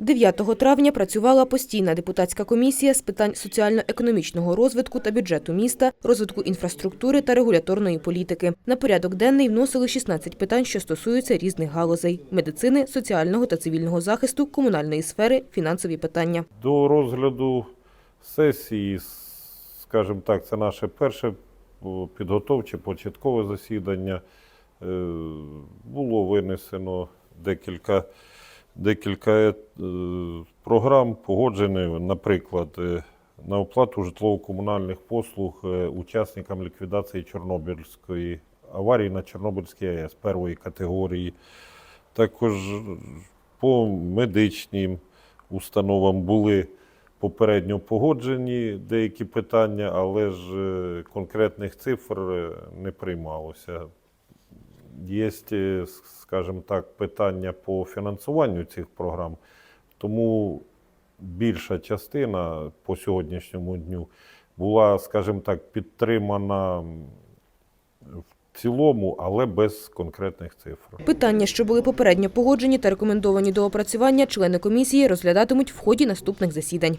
9 травня працювала постійна депутатська комісія з питань соціально-економічного розвитку та бюджету міста, розвитку інфраструктури та регуляторної політики. На порядок денний вносили 16 питань, що стосуються різних галузей – медицини, соціального та цивільного захисту, комунальної сфери, фінансові питання. До розгляду сесії, скажімо так, це наше перше підготовче початкове засідання. Е, Було винесено декілька, декілька е, програм, погоджені, наприклад, е, на оплату житлово-комунальних послуг е, учасникам ліквідації Чорнобильської аварії на Чорнобильській АЕС першої категорії. Також по медичним установам були попередньо погоджені деякі питання, але ж конкретних цифр не приймалося. Є, е, скажімо так, питання по фінансуванню цих програм, тому більша частина по сьогоднішньому дню була, скажімо так, підтримана в цілому, але без конкретних цифр. Питання, що були попередньо погоджені та рекомендовані до опрацювання, члени комісії розглядатимуть в ході наступних засідань.